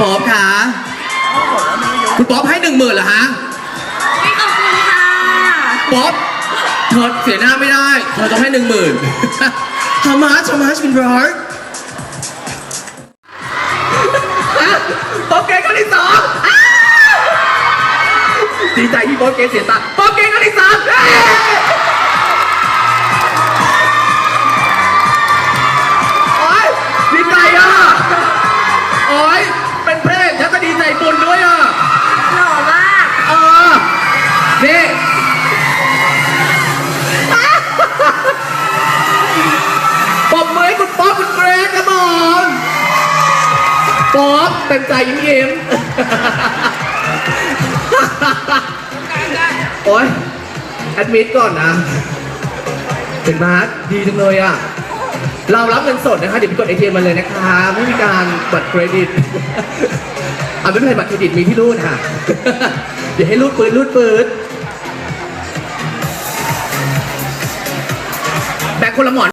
ป๊อปคะคุณป๊อปให้หนึ่งหมื่นเหรอฮะไม่ขอบคุณค่ะป๊อปเธอเสียหน้าไม่ได้เธอต้องให้หนึ่งหมื่น How much How much คุณร้อยป๊อปเกย์คนที่สองอ้าวดีใจที่ป๊อปเกย์เสียตาป๊อปเกย์คนที่สามเอ้ย กรกครับผมป๊อปเต็มใจยิ้มยิ้มโอ๊ยแอดมิดก่อนนะเป็นมาร์ดีจังเลยอะ เรารับเงินสดนะคะ เดี๋ยวไปกด ATM มมาเลยนะคะ ไม่มีการบัตรเครดิตอะไม่เป็นไรบัตรเครดิตมีที่รูดค่ะ เดี๋ยวให้รูดปืนรูดปืนแบกคนละหมอน